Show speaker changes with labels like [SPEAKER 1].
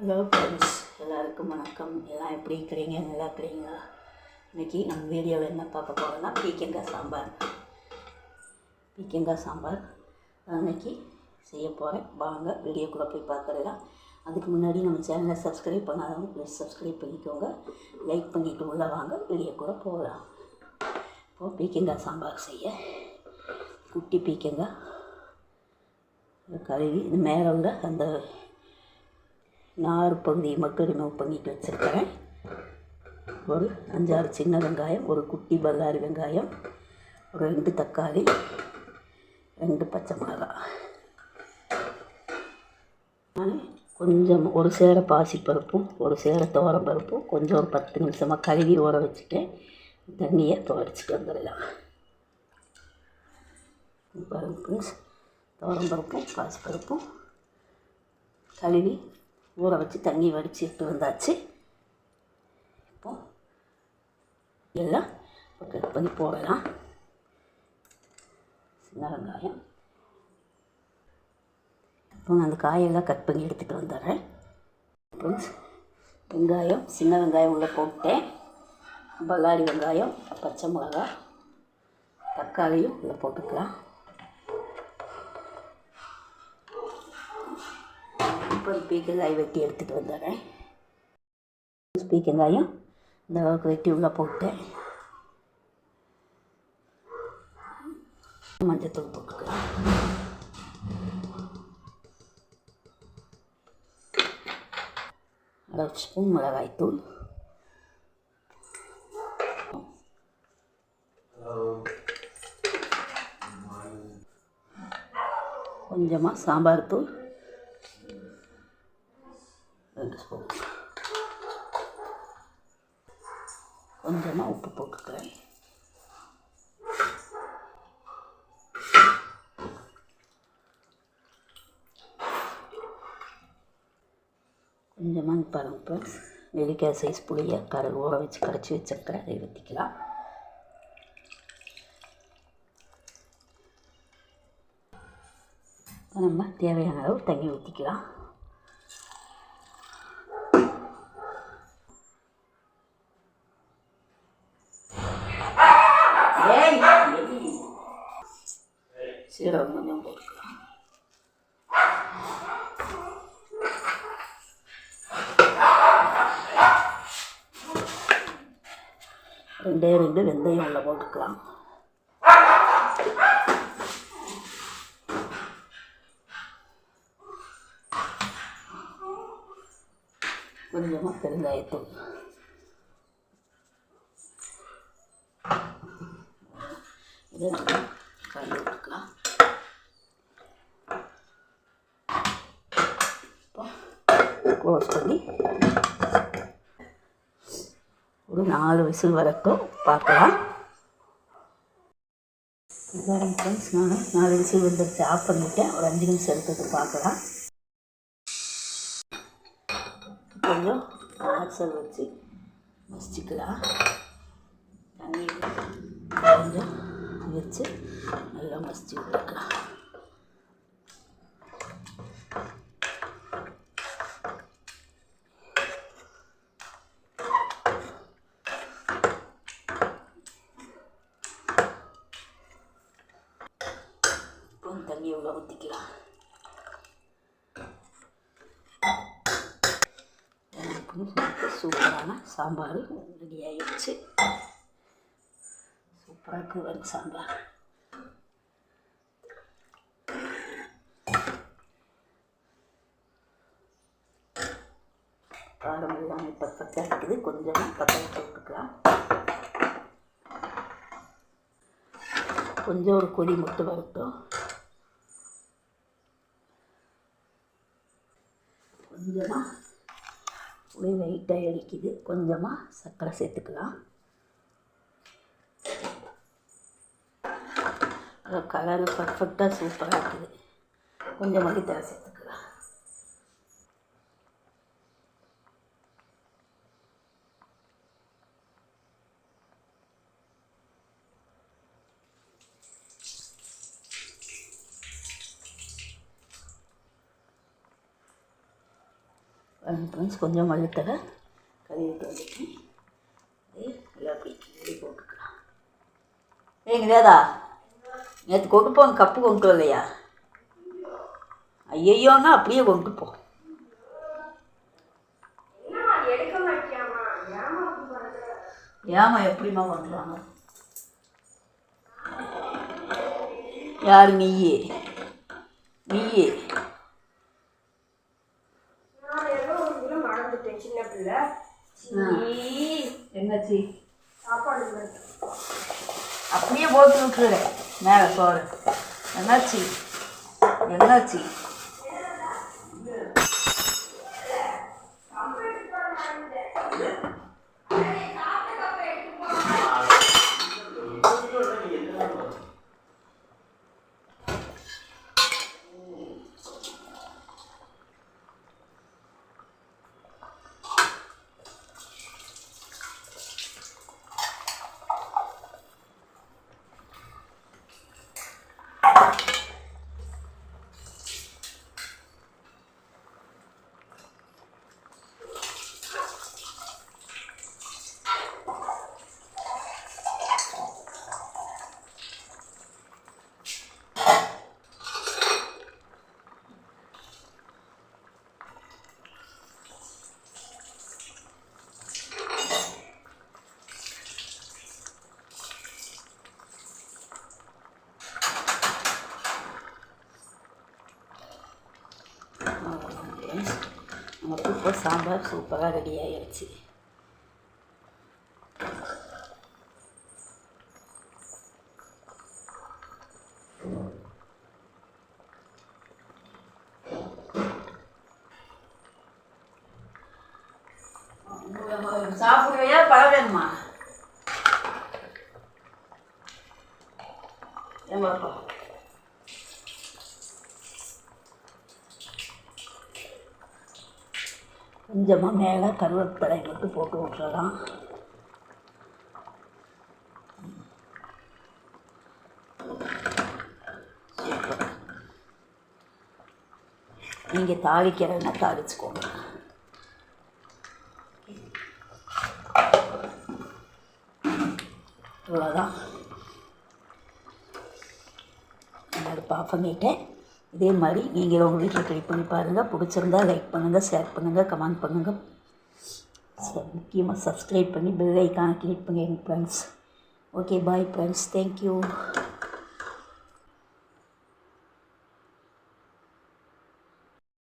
[SPEAKER 1] Hello friends எல்லாருக்கும் வணக்கம். எல்லாம் எப்படி இருக்கிறீங்க? நல்லா இருக்கிறீங்களா? இன்றைக்கி நம்ம வீடியோவில் என்ன பார்க்க போகிறோம்னா பீக்கங்காய் சாம்பார். பீக்கங்காய் சாம்பார் அன்னைக்கு செய்ய போகிறேன் வாங்க வீடியோக்குள்ளே போய் பார்க்குறலாம் அதுக்கு முன்னாடி நம்ம சேனலை சப்ஸ்கிரைப் பண்ணாதவங்க ப்ளீஸ் சப்ஸ்கிரைப் பண்ணிக்கோங்க. லைக் பண்ணிவிட்டு உள்ளே வாங்க வீடியோக்குள்ளே போகலாம். இப்போது பீக்கங்காய் சாம்பார் செய்ய. குட்டி பீக்கங்காய் கழுவி இது மேலே உள்ள அந்த நார் பகுதியை மட்டும் ரிமூவ் பண்ணிட்டு வச்சுருக்கிறேன். ஒரு அஞ்சாறு சின்ன வெங்காயம் ஒரு குட்டி பல்லாரி வெங்காயம் ஒரு ரெண்டு தக்காளி ரெண்டு பச்சை மிளகாய். நான் கொஞ்சம் ஒரு சேர பாசிப்பருப்பும் ஒரு சேர பருப்பும் கொஞ்சம் ஒரு பத்து நிமிஷமாக கழுவி ஊற வச்சுட்டேன். தண்ணியை துவைச்சிட்டு வந்துடலாம். பருப்பு பருப்பும் பாசிப்பருப்பும் கழுவி ஊற வச்சு தண்ணி வடித்து எடுத்து வந்தாச்சு. இப்போ எல்லாம் கட் பண்ணி போடலாம். சின்ன வெங்காயம். இப்போ நான் அந்த காயெல்லாம் கட் பண்ணி எடுத்துகிட்டு வந்துடுறேன். அப்புறம் வெங்காயம் சின்ன வெங்காயம் உள்ளே போட்டேன். பல்லாரி வெங்காயம் பச்சை மிளகா தக்காளியும் உள்ளே போட்டுக்கலாம். ஒரு பீக்கங்காய் வெட்டி எடுத்துகிட்டு வந்துடுறேன். பீக்கங்காயம் இந்த அளவுக்கு வெட்டி உள்ளே போட்டேன் மஞ்சத்தூள் போட்டுக்கலாம் அளவு ஸ்பூன் மிளகாய்த்தூள் கொஞ்சமாக சாம்பார் தூள். கொஞ்சமாக உப்பு போட்டுக்கிறேன் கொஞ்சமாக பாருங்க இப்போ நெல்லிக்காய் சைஸ் புளியை கரை ஊற வச்சு கரைச்சி வச்சுருக்கிறேன் அதை ஊற்றிக்கலாம் நம்ம தேவையான அளவு தண்ணி ஊற்றிக்கலாம் சீரகம் கொஞ்சம் ரெண்டே ரெண்டு வெந்தயம் உள்ள போட்டுக்கலாம். கொஞ்சமாக பெருங்காயத்தூள் இதை நல்லா கலந்து விட்டுக்கலாம் இப்போ க்ளோஸ் பண்ணி. ஒரு நாலு விசில் வரட்டும் பார்க்கலாம். இதாங்க ஃப்ரெண்ட்ஸ் நான் நாலு விசில் வந்துருச்சு ஆஃப் பண்ணிட்டேன் ஒரு அஞ்சு நிமிஷம் எடுத்துட்டு பார்க்கலாம். கொஞ்சம் ஆக்சல் வச்சு மசிச்சுக்கலாம். தண்ணி கொஞ்சம் வச்சு நல்லா மசிச்சு விட்டுக்கலாம் இப்போ உள்ள ஊற்றிக்கலாம் சூப்பரான சாம்பார் ரெடி ஆயிடுச்சு சூப்பராக இருக்கு வரும் சாம்பார் காரம் எல்லாமே பர்ஃபெக்டாக இருக்குது கொஞ்சமாக பத்தலை போட்டுக்கலாம் கொஞ்சம் ஒரு கொதி மட்டும் வரட்டும் கொஞ்சமாக புளி வெயிட்டாக அடிக்குது கொஞ்சமாக சர்க்கரை சேர்த்துக்கலாம். கலரு பர்ஃபெக்டாக சூப்பராக இருக்குது. கொஞ்சம் தர சேர்த்துக்கலாம். ஃப்ரெண்ட்ஸ் கொஞ்சம் மல்லித்தலை கழுவிட்டு வந்துட்டேன். இது எல்லாம் அப்படி கிள்ளி போட்டுக்கலாம். ஏங்க வேதா நேற்று கொண்டு போங்க கப்பு கொண்டு வரலையா? ஐயையோன்னா அப்படியே கொண்டு போ. ஏமா எப்படிம்மா பண்ணுறாங்க யார் நீயே? நீயே
[SPEAKER 2] நான் ஏதோ ஒரு இதுல மறந்துட்டேன் சின்ன பிள்ளை
[SPEAKER 1] என்னாச்சு?
[SPEAKER 2] சாப்பாடு.
[SPEAKER 1] அப்படியே போட்டு விட்டுறேன் மேலே சோறு. என்னாச்சு? என்னாச்சு? நமக்கு இப்போ சாம்பார் சூப்பராக ரெடி ஆகிடுச்சு சாப்பிடுவையா? பழம் வேணுமா? ஏன் பாப்பா கொஞ்சமாக மேலே கருவேப்பிலை மட்டும் போட்டு விட்டுறலாம். நீங்கள் தாளிக்கிறதுனா தாளிச்சுக்கோங்க இவ்வளோதான் அடுப்பு ஆஃப் பண்ணிட்டேன். இதே மாதிரி நீங்கள் உங்கள் வீட்டில் ட்ரை பண்ணி பாருங்கள் பிடிச்சிருந்தா லைக் பண்ணுங்கள் ஷேர் பண்ணுங்கள் கமெண்ட் பண்ணுங்கள் முக்கியமாக சப்ஸ்கிரைப் பண்ணி பெல் ஐக்கானை கிளிக் பண்ணுங்கள் friends okay bye friends thank you